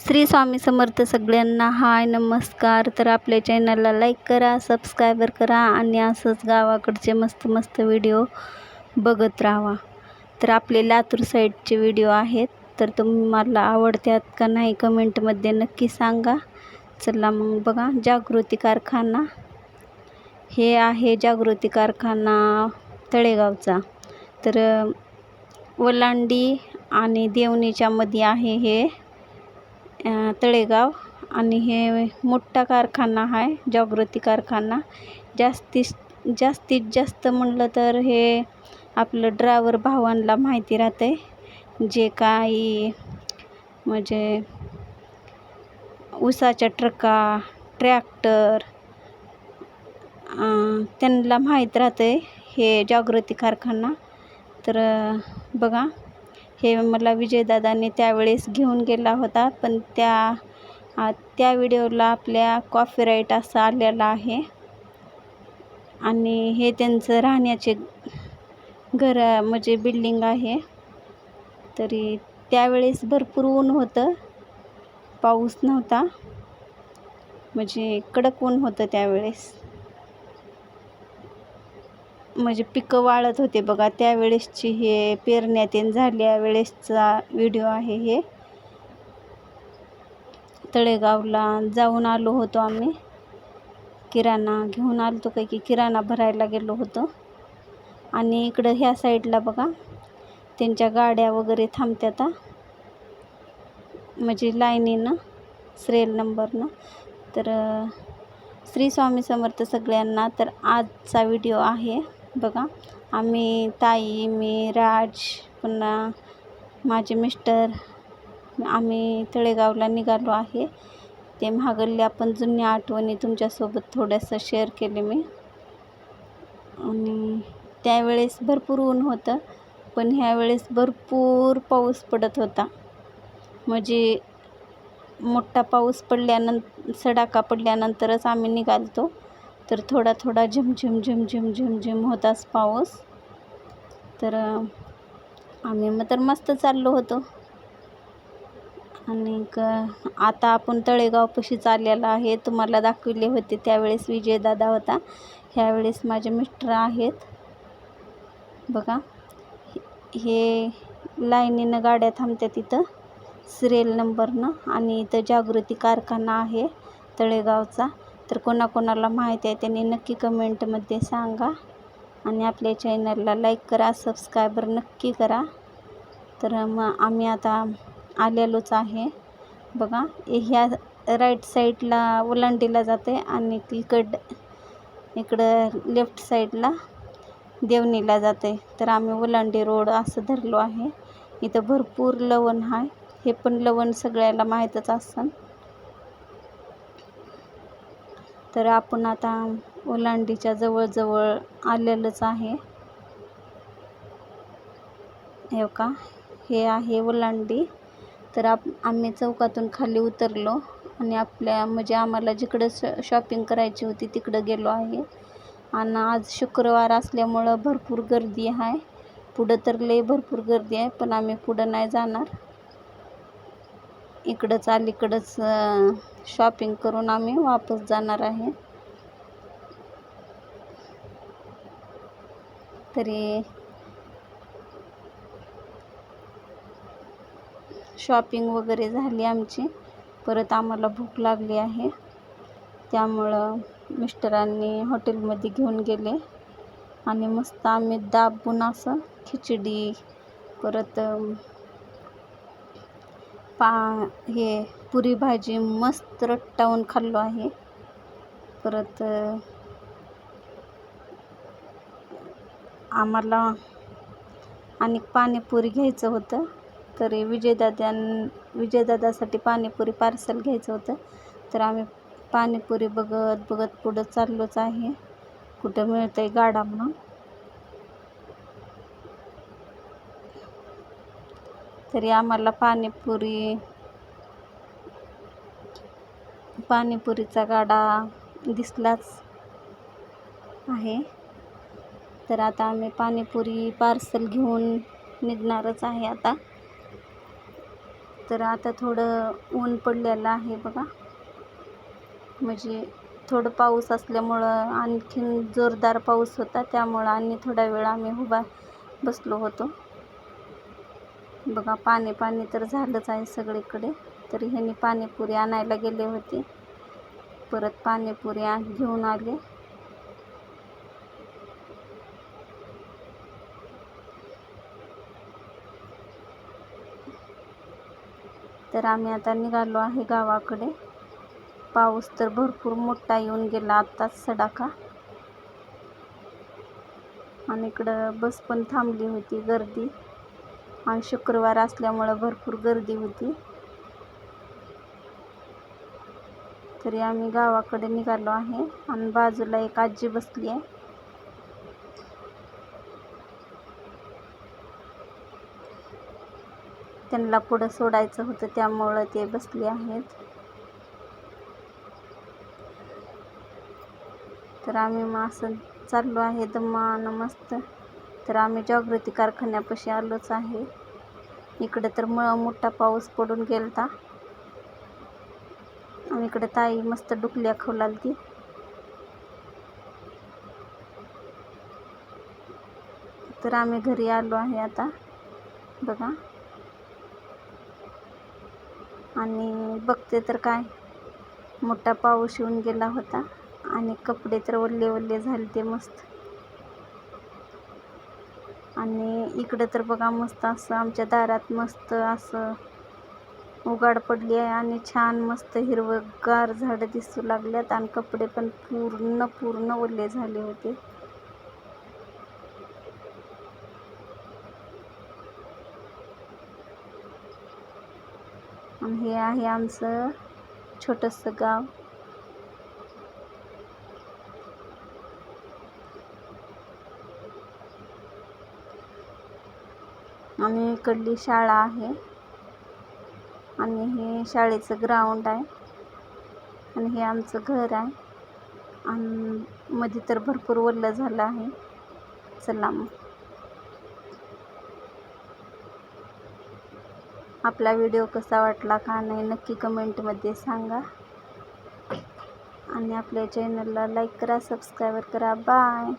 श्री स्वामी समर्थ सगळ्यांना हाय नमस्कार. तर आपल्या चॅनलला लाईक करा सबस्क्रायबर करा आणि असंच गावाकडचे मस्त मस्त व्हिडिओ बघत राहा. तर आपले लातूर साईडचे व्हिडिओ आहेत. तर तुम्हाला आवडतात का नाही कमेंटमध्ये नक्की सांगा. चला मग बघा जागृती कारखाना. हे आहे जागृती कारखाना तळेगावचा. तर वलांडी आणि देवणीच्यामध्ये आहे हे. तळेगाव. आणि हे मोठा कारखाना आहे जागृती कारखाना. जास्तीत जास्तीत जास्त म्हणलं तर हे आपलं ड्रायव्हर भावांना माहिती राहते जे काही म्हणजे ऊसाच्या ट्रका ट्रॅक्टर त्यांना माहीत राहते हे जागृती कारखाना. तर बघा. हे मला विजयदादांनी त्यावेळेस घेऊन गेला होता. पण त्या त्या व्हिडिओला आपल्या कॉपीराईट असं आलेला आहे. आणि हे त्यांचं राहण्याचे घर म्हणजे बिल्डिंग आहे. तरी त्यावेळेस भरपूर ऊन होतं. पाऊस नव्हता. म्हणजे कडक ऊन होतं त्यावेळेस. म्हणजे पिकं वाळत होते बघा. त्यावेळेसची हे पेरण्यात येण झाल्या वेळेसचा व्हिडिओ आहे हे. तळेगावला जाऊन आलो होतो आम्ही. किराणा घेऊन आलो काही की किराणा भरायला गेलो होतो. आणि इकडं ह्या साईडला बघा. त्यांच्या गाड्या वगैरे थांबत्यात म्हणजे लाईनीनं सिरियल नंबरनं तर श्री स्वामी समर्थ सगळ्यांना तर आजचा व्हिडिओ आहे. बघा आम्ही ताई मी राज पुन्हा माझे मिस्टर आम्ही तळेगावला निघालो आहे. ते महागल्ले आपण जुन्या आठवणी तुमच्यासोबत थोड्यासं शेअर केले मी. आणि त्यावेळेस भरपूर ऊन होतं पण ह्यावेळेस भरपूर पाऊस पडत होता. म्हणजे मोठा पाऊस पडल्यानं सडाका पडल्यानंतरच आम्ही निघालतो. तर थोडा थोडा झिमझिम झिमझिम झिमझिम होताच पाऊस. तर आम्ही मग तर मस्त चाललो होतो. आणि आता आपण तळेगावपाशी चाललेला आहे. तुम्हाला दाखवले होते त्यावेळेस विजयदादा होता. ह्यावेळेस माझे मिस्टर आहेत. बघा हे- हे लाईनीनं गाड्या थांबत्या तिथं सिरियल नंबरनं आणि इथं जागृती कारखाना आहे तळेगावचा. तर कोणाकोणाला माहीत आहे त्यांनी नक्की कमेंटमध्ये सांगा. आणि आपल्या चॅनलला लाईक करा सबस्क्रायबर नक्की करा. तर मग आम्ही आता आलेलोच आहे. बघा ह्या राईट साईडला ओलांडीला जाते आणि तिकड इकडं लेफ्ट साईडला देवणीला जाते. तर आम्ही ओलांडी रोड असं धरलो आहे. इथं भरपूर लवण आहे. हे पण लवण सगळ्याला माहीतच असतं तर आपण आता ओलांडीच्या जवळजवळ आलेलंच आहे. हे का हे आहे ओलांडी. तर आप आम्ही चौकातून खाली उतरलो आणि आपल्या म्हणजे आम्हाला जिकडं श शॉपिंग करायची होती तिकडं गेलो आहे. आणि आज शुक्रवार असल्यामुळं भरपूर गर्दी आहे. पुढं तर लय भरपूर गर्दी आहे पण आम्ही पुढं नाही जाणार. इकडंच अलीकडंच शॉपिंग करून आम्ही वापस जाणार आहे. तरी शॉपिंग वगैरे झाली आमची. परत आम्हाला भूक लागली आहे. त्यामुळं मिस्टरांनी हॉटेलमध्ये घेऊन गेले. आणि मस्त आम्ही दाबून असं खिचडी परत पा हे पुरी भाजी मस्त रट्टावून खाल्लो आहे. परत आम्हाला आणि पाणीपुरी घ्यायचं होतं. तरी विजयदाद्यां विजयदादासाठी पाणीपुरी पार्सल घ्यायचं होतं. तर आम्ही पाणीपुरी बघत बघत पुढं चाललोच आहे. कुठं मिळतंय गाडा म्हणून. तरी आम्हाला पाणीपुरी पाणीपुरीचा गाडा दिसलाच आहे. तर आता आम्ही पाणीपुरी पार्सल घेऊन निघणारच आहे आता. तर आता थोडं ऊन पडलेलं आहे बघा. म्हणजे थोडं पाऊस असल्यामुळं आणखीन जोरदार पाऊस होता त्यामुळं आणि थोडा वेळ आम्ही उभा बसलो होतो. बघा पाणी पाणी तर झालंच आहे सगळीकडे. तरी ह्यांनी पाणीपुरी आणायला गेले होते. परत पाणीपुरी आण घेऊन आले. तर आम्ही आता निघालो आहे गावाकडे. पाऊस तर भरपूर मोठा येऊन गेला आत्ताच सडाका. आणि इकडं बस पण थांबली होती गर्दी. आणि शुक्रवार असल्यामुळं भरपूर गर्दी होती. तरी आम्ही गावाकडे निघालो आहे आणि बाजूला एक आजी बसली आहे. त्यांना पुढं सोडायचं होतं त्यामुळं ते बसले आहेत. तर आम्ही मग असं चाललो आहे दमानं मस्त. तर आम्ही जागृती कारखान्यापाशी आलोच आहे. इकडे तर म मोठा पाऊस पडून गेलता. आणि इकडे ताई मस्त डुकल्या खवलाल ती तर आम्ही घरी आलो आहे आता. बघा. आणि बघते तर काय मोठा पाऊस येऊन गेला होता आणि कपडे तर ओल्ले ओल्ले झाले ते मस्त. आणि इकडं तर बघा मस्त असं आमच्या दारात मस्त असं उगाड पडली आहे आणि छान मस्त हिरवंगार झाडं दिसू लागल्यात आणि कपडे पण पूर्ण पूर्ण ओले झाले होते. आणि हे आहे आमचं छोटंसं गाव. आणि इकडली शाळा आहे. आणि हे शाळेचं ग्राउंड आहे. आणि हे आमचं घर आहे. आणि मध्ये तर भरपूर वल्लं झालं आहे. चला मग. आपला व्हिडिओ कसा वाटला का नाही नक्की कमेंटमध्ये सांगा. आणि आपल्या चॅनलला लाईक करा सबस्क्राईबर करा. बाय